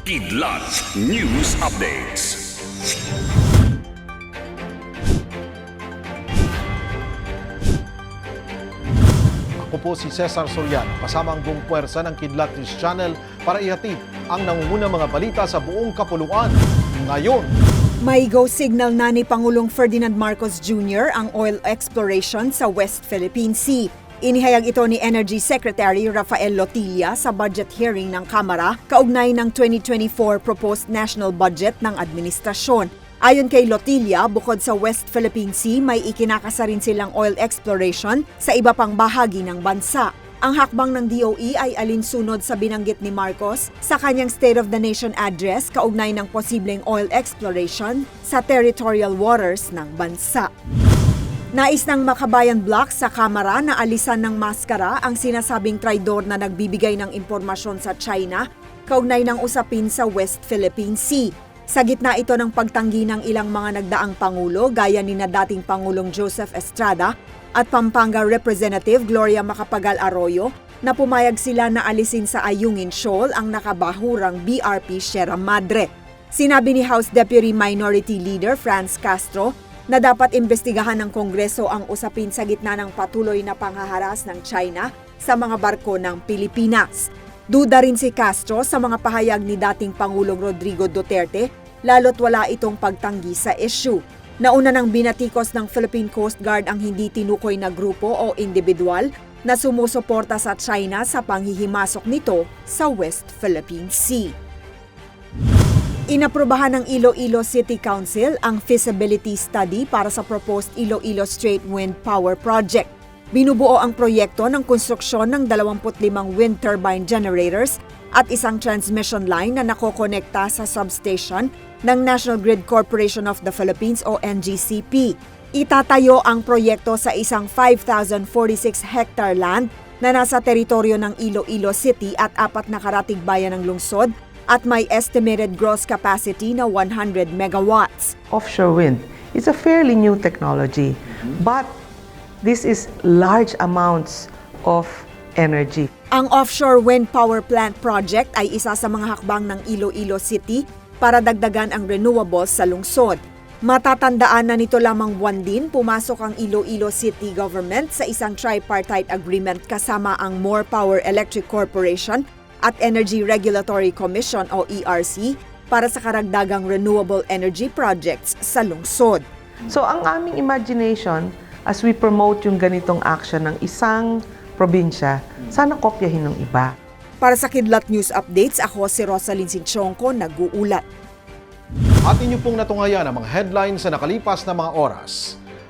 Kidlat News Updates. Ako po si Cesar Soriano, kasama ang buong puwersa ng Kidlat News Channel para ihatid ang nangungunang mga balita sa buong kapuluan. Ngayon, May go signal na ni Pangulong Ferdinand Marcos Jr. ang oil exploration sa West Philippine Sea. Inihayag ito ni Energy Secretary Rafael Lotilla sa budget hearing ng Kamara kaugnay ng 2024 proposed national budget ng administrasyon. Ayon kay Lotilla, bukod sa West Philippine Sea, may ikinakasa rin silang oil exploration sa iba pang bahagi ng bansa. Ang hakbang ng DOE ay alinsunod sa binanggit ni Marcos sa kanyang State of the Nation address kaugnay ng posibleng oil exploration sa territorial waters ng bansa. Nais ng Makabayan Block sa Kamara na alisan ng maskara ang sinasabing traidor na nagbibigay ng impormasyon sa China kaugnay ng usapin sa West Philippine Sea. Sa gitna ito ng pagtanggi ng ilang mga nagdaang pangulo gaya ni na dating Pangulong Joseph Estrada at Pampanga Representative Gloria Macapagal Arroyo na pumayag sila na alisin sa Ayungin Shoal ang nakabahurang BRP Sierra Madre. Sinabi ni House Deputy Minority Leader Franz Castro na dapat imbestigahan ng Kongreso ang usapin sa gitna ng patuloy na panghaharas ng China sa mga barko ng Pilipinas. Duda rin si Castro sa mga pahayag ni dating Pangulong Rodrigo Duterte lalo't wala itong pagtanggi sa issue. Nauna nang binatikos ng Philippine Coast Guard ang hindi tinukoy na grupo o individual na sumusuporta sa China sa panghihimasok nito sa West Philippine Sea. Inaprubahan ng Iloilo City Council ang feasibility study para sa proposed Iloilo Straight Wind Power Project. Binubuo ang proyekto ng konstruksyon ng 25 wind turbine generators at isang transmission line na nakokonekta sa substation ng National Grid Corporation of the Philippines o NGCP. Itatayo ang proyekto sa isang 5,046 hectare land na nasa teritoryo ng Iloilo City at apat na karatig bayan ng lungsod at may estimated gross capacity na 100 megawatts. offshore wind. It's a fairly new technology, but this is large amounts of energy. Ang offshore wind power plant project ay isa sa mga hakbang ng Iloilo City para dagdagan ang renewables sa lungsod. Matatandaan na nito lamang buwan din pumasok ang Iloilo City government sa isang tripartite agreement kasama ang More Power Electric Corporation at Energy Regulatory Commission o ERC para sa karagdagang renewable energy projects sa lungsod. So ang aming imagination, as we promote yung ganitong action ng isang probinsya, sana kopyahin ng iba. Para sa Kidlat News Updates, ako si Rosalyn Sinchonko, nag-uulat. at inyo pong natungayan ang mga headlines sa nakalipas na mga oras.